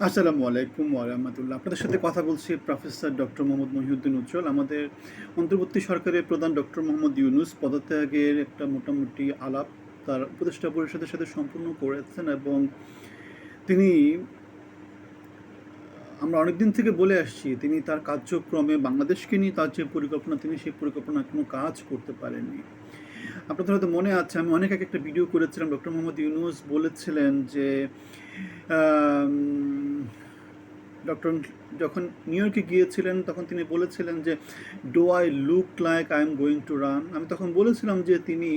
আসসালামু আলাইকুম ওরহামতুল্লাহ আপনাদের সাথে কথা বলছি প্রফেসর ডক্টর মোহাম্মদ মহিউদ্দিন উজ্জ্বল। আমাদের অন্তর্বর্তী সরকারের প্রধান ডক্টর মোহাম্মদ ইউনুস পদত্যাগের একটা মোটামুটি আলাপ তার উপদেষ্টা পরিষদের সাথে সম্পূর্ণ করেছেন এবং তিনি, আমরা অনেকদিন থেকে বলে আসছি, তিনি তার কার্যক্রমে বাংলাদেশকে নিয়ে তার যে পরিকল্পনা, তিনি সেই পরিকল্পনা কোনো কাজ করতে পারেননি। আপনাদের হয়তো মনে আছে, আমি অনেক আগে একটা ভিডিও করেছিলাম, ডক্টর মোহাম্মদ ইউনুস বলেছিলেন যে ডক্টর যখন নিউ ইয়র্কে গিয়েছিলেন, তখন তিনি বলেছিলেন যে do I look like I am going to run আমি তখন বলেছিলাম যে, তিনি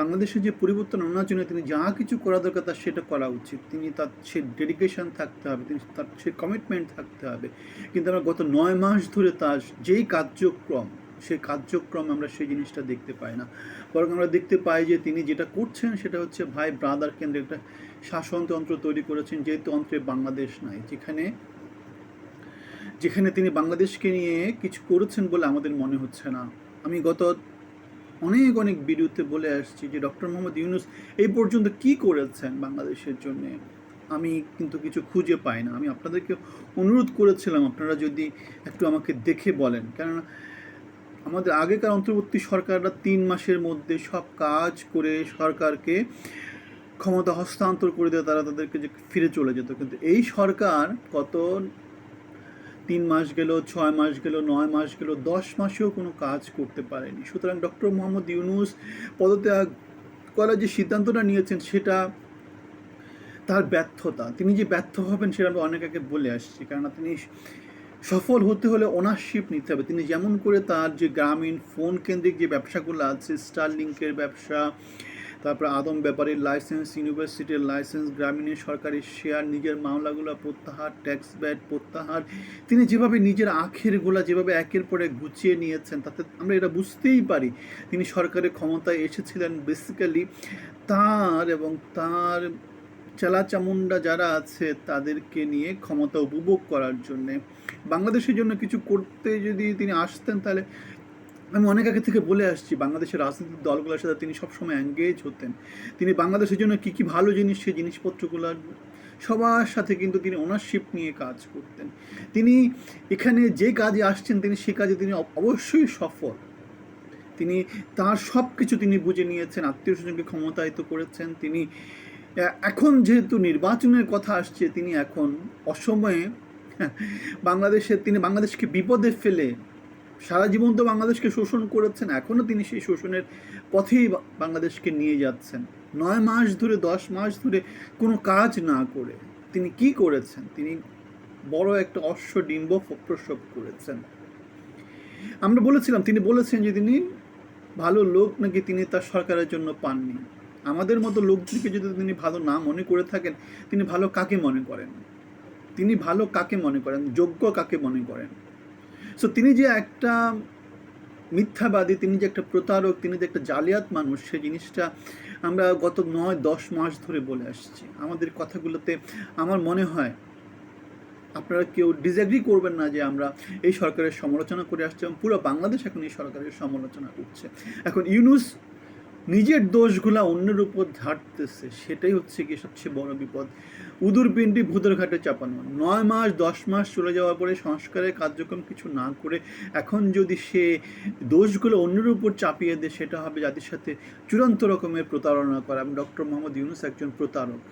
বাংলাদেশের যে পরিবর্তন আনার জন্য তিনি যা কিছু করা দরকার তার সেটা করা উচিত। তিনি তার সে ডেডিকেশন থাকতে হবে, তিনি তার সে কমিটমেন্ট থাকতে হবে। কিন্তু আমরা গত নয় মাস ধরে তার যেই কার্যক্রম, সেই কার্যক্রম আমরা সেই জিনিসটা দেখতে পাই না। বরং আমরা দেখতে পাই যে, তিনি যেটা করছেন সেটা হচ্ছে, ভাই ব্রাদার কেন্দ্রে একটা শাসনতন্ত্র তৈরি করেছেন যে তন্ত্রে বাংলাদেশ নাই। যেখানে যেখানে তিনি বাংলাদেশকে নিয়ে কিছু করেছেন বলে আমাদের মনে হচ্ছে না। আমি গত অনেক অনেক ভিডিওতে বলে আসছি যে ডক্টর মোহাম্মদ ইউনুস এই পর্যন্ত কি করেছেন বাংলাদেশের জন্য? আমি কিন্তু কিছু খুঁজে পাই না। আমি আপনাদেরকে অনুরোধ করেছিলাম, আপনারা যদি একটু আমাকে দেখে বলেন। কেননা, আমাদের আগেকার অন্তর্বর্তী সরকাররা তিন মাসের মধ্যে সব কাজ করে সরকারকে ক্ষমতা হস্তান্তর করে দেয় তারা তাদেরকে যে ফিরে চলে যেত। কিন্তু এই সরকার কত তিন মাস গেল, ছয় মাস গেল, নয় মাস গেল, দশ মাসেও কোনো কাজ করতে পারেনি। সুতরাং ডক্টর মোহাম্মদ ইউনুস পদত্যাগ করার যে সিদ্ধান্তটা নিয়েছেন সেটা তার ব্যর্থতা। তিনি যে ব্যর্থ হবেন সেটা আমি অনেক আগে বলে আসছি। কেননা তিনি সফল হতে হলে ওনারশিপ নিতে হবে। তিনি যেমন করে তার যে গ্রামীণ ফোন কেন্দ্রিক যে ব্যবসাগুলো আছে স্টার স্টারলিংকের ব্যবসা তারপর আদম ব্যাপারের লাইসেন্স ইউনিভার্সিটির লাইসেন্স গ্রামীণের সরকারি শেয়ার, নিজের মামলাগুলো প্রত্যাহার, ট্যাক্স ব্যাট প্রত্যাহার। তিনি যেভাবে নিজের আখেরগুলা যেভাবে একের পরে গুছিয়ে নিয়েছেন, তাতে আমরা এটা বুঝতেই পারি। তিনি সরকারের ক্ষমতায় এসেছিলেন বেসিক্যালি তার এবং তার চেলা চামুন্ডা যারা আছে তাদেরকে নিয়ে ক্ষমতা উপভোগ করার জন্যে। বাংলাদেশের জন্য কিছু করতে যদি তিনি আসতেন তাহলে আমি অনেক আগে থেকে বলে আসছি, বাংলাদেশের রাজনৈতিক দলগুলোর সাথে তিনি সবসময় এঙ্গেজ হতেন। তিনি বাংলাদেশের জন্য কী কী ভালো জিনিস, সেই জিনিসপত্রগুলো সবার সাথে কিন্তু তিনি ওনারশিপ নিয়ে কাজ করতেন। তিনি এখানে যে কাজে আসছেন, তিনি সে কাজে তিনি অবশ্যই সফল। তিনি তার সব কিছু তিনি বুঝে নিয়েছেন, আত্মীয় স্বজনকে ক্ষমতায়িত করেছেন। তিনি এখন যেহেতু নির্বাচনের কথা আসছে, তিনি এখন অসময়ে বাংলাদেশের তিনি বাংলাদেশকে বিপদে ফেলে সারা জীবন তো বাংলাদেশকে শোষণ করেছেন এখনও তিনি সেই শোষণের পথেই বাংলাদেশকে নিয়ে যাচ্ছেন। নয় মাস ধরে, দশ মাস ধরে কোনো কাজ না করে তিনি কি করেছেন? তিনি বড় একটা অশ্ব ডিম্ব প্রসব করেছেন। আমরা বলেছিলাম, তিনি বলেছেন যে তিনি ভালো লোক নাকি তিনি তার সরকারের জন্য পাননি। আমাদের মতো লোকদেরকে যদি তিনি ভালো না মনে করে থাকেন, তিনি ভালো কাকে মনে করেন? তিনি ভালো কাকে মনে করেন? যোগ্য কাকে মনে করেন? সো তিনি যে একটা মিথ্যাবাদী, তিনি যে একটা প্রতারক, তিনি যে একটা জালিয়াত মানুষ সেই জিনিসটা আমরা গত নয়, দশ মাস ধরে বলে আসছি। আমাদের কথাগুলোতে আমার মনে হয় আপনারা কেউ ডিসএগ্রি করবেন না যে আমরা এই সরকারের সমালোচনা করে আসছি এবং পুরো বাংলাদেশ এখন এই সরকারের সমালোচনা করছে। এখন ইউনুস নিজের দোষগুলা অন্যের উপর ঝাড়তেছে, সেটাই হচ্ছে কি সবচেয়ে বড় বিপদ। উদুর পিণ্ডি ভূতের ঘাটে চাপানো। নয় মাস, দশ মাস চলে যাওয়ার পরে সংস্কারের কার্যক্রম কিছু না করে এখন যদি সে দোষগুলো অন্যের উপর চাপিয়ে দেয়, সেটা হবে যাদের সাথে চূড়ান্ত রকমের প্রতারণা করা। ডক্টর মোহাম্মদ ইউনুস একজন প্রতারক।